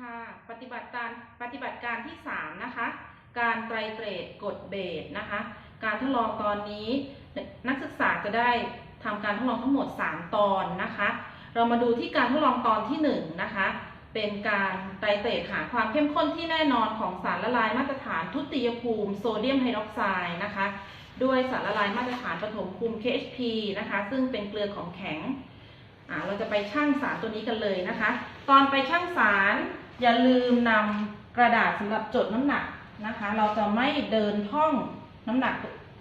ค่ะ ปฏิบัติการปฏิบัติการที่ 3 นะคะ การไตรเตรดกดเบสนะคะ การทดลองตอนนี้นักศึกษาจะได้ทำการทดลองทั้งหมด 3 ตอนนะคะ เรามาดูที่การทดลองตอนที่1นะคะ เป็นการไตรเตรดหาความเข้มข้นที่แน่นอนของสารละลายมาตรฐานทุติยภูมิโซเดียมไฮดรอกไซด์นะคะด้วยสารละลายมาตรฐานปฐมภูมิ KHP นะคะ ซึ่งเป็นเกลือของแข็งเราจะไปชั่งสารตัวนี้กันเลยนะคะ ตอนไปชั่งสาร อย่าลืมนำกระดาษสำหรับจดน้ำหนักนะคะ เราจะไม่เดินท่องน้ำหนัก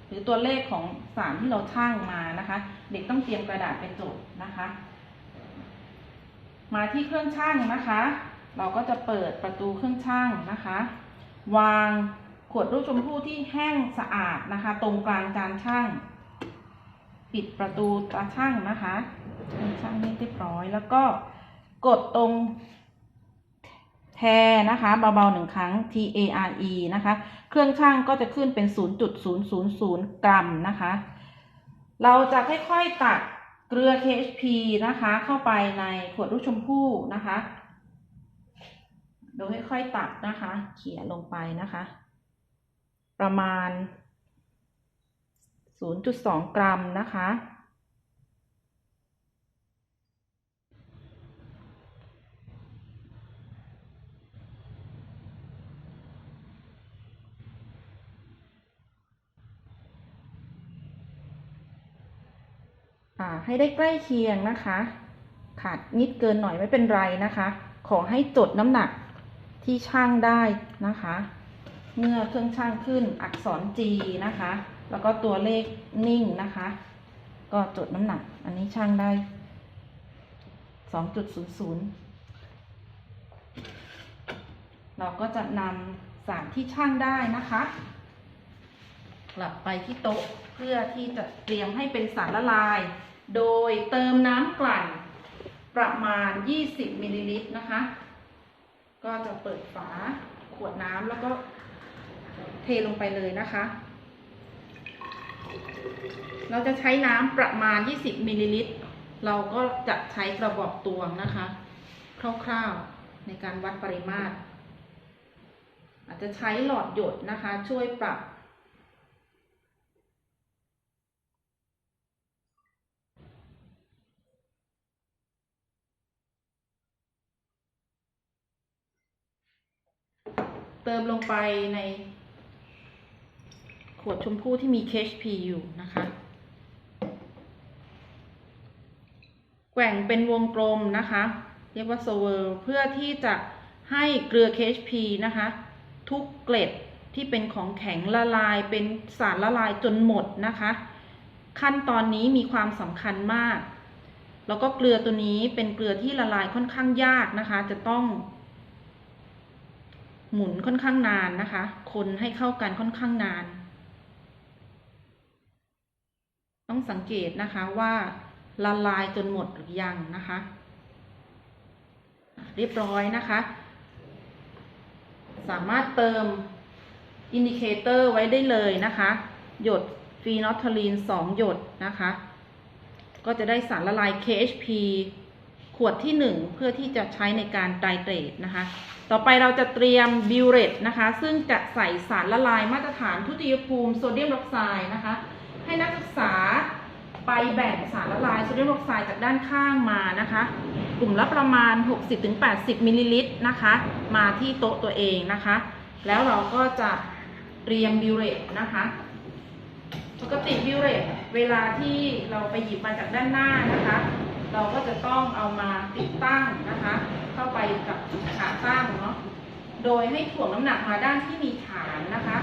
หรือตัวเลขของสารที่เราชั่งมานะคะ เด็กต้องเตรียมกระดาษไปจดนะคะ มาที่เครื่องชั่งนะคะ เราก็จะเปิดประตูเครื่องชั่งนะคะ วางขวดรูปชมพู่ที่แห้งสะอาดนะคะ ตรงกลางจานชั่งปิดประตูตาช่างนะคะช่างให้เรียบร้อยแล้วก็กดตรง แทนะคะเบาๆหนึ่งครั้ง T A R E นะคะ เครื่องช่างก็จะขึ้นเป็น 0.000 กรัมนะคะ เราจะค่อยๆตักเกลือ KHP นะคะ เข้าไปในขวดลูกชมพู่นะคะโดยค่อยๆตักนะคะ เขี่ยลงไปนะคะ ประมาณ 0.2 กรัมนะคะ อ่า ให้ได้ใกล้เคียงนะคะ ขาดนิดเกินหน่อยไม่เป็นไรนะคะ ขอให้จดน้ำหนักที่ช่างได้นะคะ เมื่อเครื่องช่างขึ้นอักษร G นะคะ แล้วก็ตัวเลขนิ่งนะคะ ก็จดน้ำหนัก อันนี้ช่างได้2.00เราก็จะนำสารที่ช่างได้นะคะ กลับไปที่โต๊ะเพื่อที่จะเตรียมให้เป็นสารละลาย โดยเติมน้ำกลั่นประมาณ 20มิลลิลิตรนะคะ ก็จะเปิดฝาขวดน้ำแล้วก็เทลงไปเลยนะคะ เราจะใช้น้ำประมาณ 20มิลลิลิตร เราก็จะใช้กระบอกตวงนะคะ คร่าวๆในการวัดปริมาตร อาจจะใช้หลอดหยดนะคะ ช่วยปรับ เติมลงไปในขวดชมพู่ที่มี KHP อยู่นะคะ แกว่งเป็นวงกลมนะคะ เรียกว่าโซเวอร์เพื่อที่จะให้เกลือ KHP นะคะ ทุกเกล็ดที่เป็นของแข็งละลายเป็นสารละลายจนหมดนะคะ ขั้นตอนนี้มีความสำคัญมาก แล้วก็เกลือตัวนี้เป็นเกลือที่ละลายค่อนข้างยากนะคะ จะต้อง หมุนค่อนข้างนานนะคะ คนให้เข้ากันค่อนข้างนาน ต้องสังเกตนะคะว่าละลายจนหมดหรือยังนะคะ เรียบร้อยนะคะ สามารถเติมอินดิเคเตอร์ไว้ได้เลยนะคะ หยดฟีนอลทาลีน 2 หยดนะคะ ก็จะได้สารละลาย KHP ขวดที่ 1 เพื่อที่จะใช้ในการไตรเตรดนะคะ ต่อไปเราจะเตรียมบิวเรตนะคะ ซึ่งจะใส่สารละลายมาตรฐานทุติยภูมิโซเดียมออกไซด์นะคะ ให้นักศึกษาไปแบ่งสารละลายโซเดียมออกไซด์จากด้านข้างมานะคะ กลุ่มละประมาณ 60-80มิลลิลิตรนะคะ มาที่โต๊ะตัวเองนะคะ แล้วเราก็จะเตรียมบิวเรตนะคะปกติบิวเรตเวลาที่เราไปหยิบมาจากด้านหน้านะคะ เราก็จะต้องเอามาติดตั้งนะคะ เข้าไปกับขาตั้งเนาะ โดยให้ถ่วงน้ำหนักมาด้านที่มีฐานนะคะ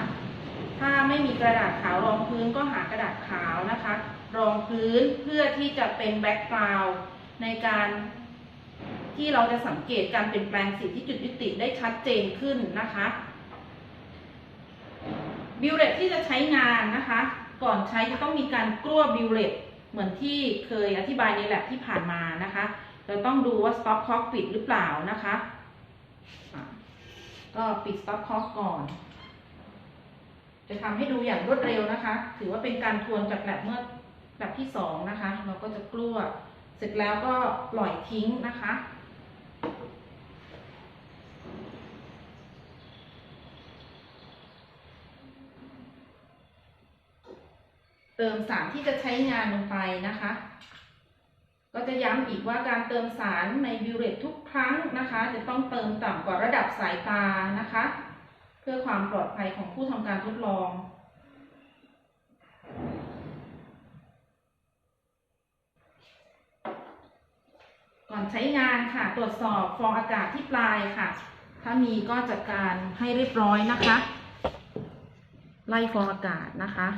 ถ้าไม่มีกระดาษขาวรองพื้นก็หากระดาษขาวนะคะ รองพื้นเพื่อที่จะเป็นแบ็กกราวด์ในการที่เราจะสังเกตการเปลี่ยนแปลงสีที่จุดยุติได้ชัดเจนขึ้นนะคะบิวเรตที่จะใช้งานนะคะ ก่อนใช้จะต้องมีการกลั้วบิวเรตเหมือนที่เคยอธิบายในแลบที่ผ่านมานะคะ เราต้องดูว่า stop clock ปิดหรือเปล่านะคะก็ปิด stop clock ก่อน จะทำให้ดูอย่างรวดเร็วนะคะ ถือว่าเป็นการทวนจากแบบเมื่อแบบที่สองนะคะ เราก็จะกลัวเสร็จแล้วก็ปล่อยทิ้งนะคะเติมสารที่จะใช้งานลงไปนะคะ ก็จะย้ำอีกว่าการเติมสารในบิวเรตทุกครั้งนะคะ จะต้องเติมต่ำกว่าระดับสายตานะคะ เพื่อความปลอดภัยของผู้ทำการทดลองก่อนใช้งานค่ะ ตรวจสอบฟองอากาศที่ปลายค่ะ ถ้ามีก็จัดการให้เรียบร้อยนะคะ ไล่ฟองอากาศนะคะ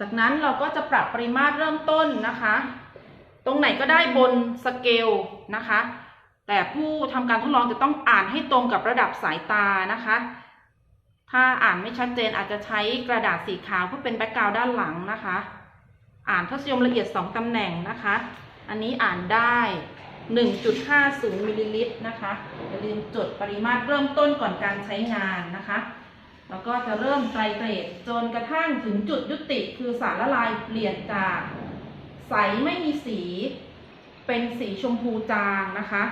จากนั้นเราก็จะปรับปริมาตรเริ่มต้นนะคะ ตรงไหนก็ได้บนสเกลนะคะ แต่ผู้ทำการทดลองจะต้องอ่านให้ตรงกับระดับสายตานะคะ ถ้าอ่านไม่ชัดเจนอาจจะใช้กระดาษสีขาวเพื่อเป็นแบ็กกราวด์ด้านหลังนะคะ อ่านทศนิยมละเอียด 2ตำแหน่งนะคะ อันนี้อ่านได้ 1.50มิลลิลิตรนะคะอย่าลืมจดปริมาตรเริ่มต้นก่อนการใช้งานนะคะ แล้วก็จะเริ่มไตรเตรดจนกระทั่งถึงจุดยุติ คือสารละลายเปลี่ยนจากใสไม่มีสี เป็นสีชมพูจางนะคะ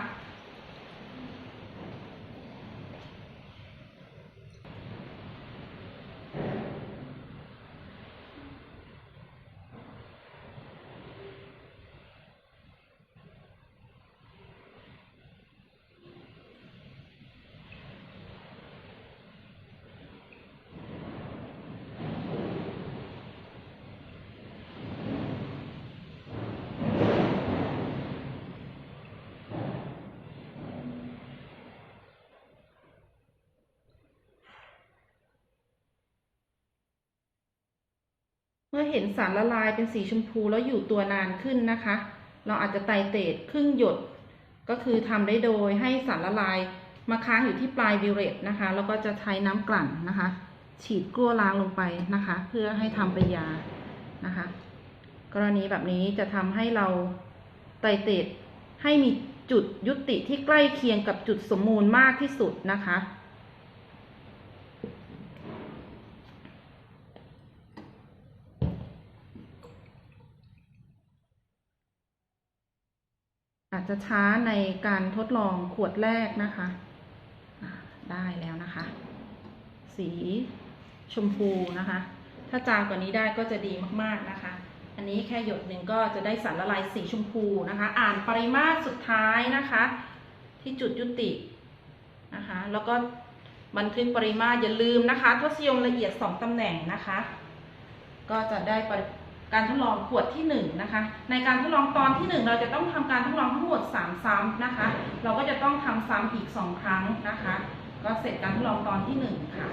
เมื่อเห็นสารละลายเป็นสีชมพูแล้วอยู่ตัวนานขึ้นนะคะ เราอาจจะไตเตดครึ่งหยด ก็คือทำได้โดยให้สารละลายมาค้างอยู่ที่ปลายบิวเรตนะคะ แล้วก็จะใช้น้ำกลั่นนะคะ ฉีดกลั้วล้างลงไปนะคะ เพื่อให้ทำเป็นยานะคะ กรณีแบบนี้จะทำให้เราไตเตดให้มีจุดยุติที่ใกล้เคียงกับจุดสมมูลมากที่สุดนะคะ จจะช้าในการทดลองขวดแรกนะคะได้แล้วนะคะ สีชมพูนะคะ ถ้าจางกว่านี้ได้ก็จะดีมากๆนะคะ อันนี้แค่หยดหนึ่งก็จะได้สารละลายสีชมพูนะคะ อ่านปริมาตรสุดท้ายนะคะ ที่จุดยุตินะคะ แล้วก็บันทึกปริมาตรอย่าลืมนะคะทศยมละเอียด 2ตำแหน่งนะคะ ก็จะได้ปริ การทดลองขวดที่1นงนะคะ ในการทดลองตอนที่ 1 เราจะต้องทำการทดลองทั้งหมด 3 ซ้ำนะคะ เราก็จะต้องทำซ้ำอีก 2 ครั้งนะคะ ก็เสร็จการทดลองตอนที่ 1 ค่ะ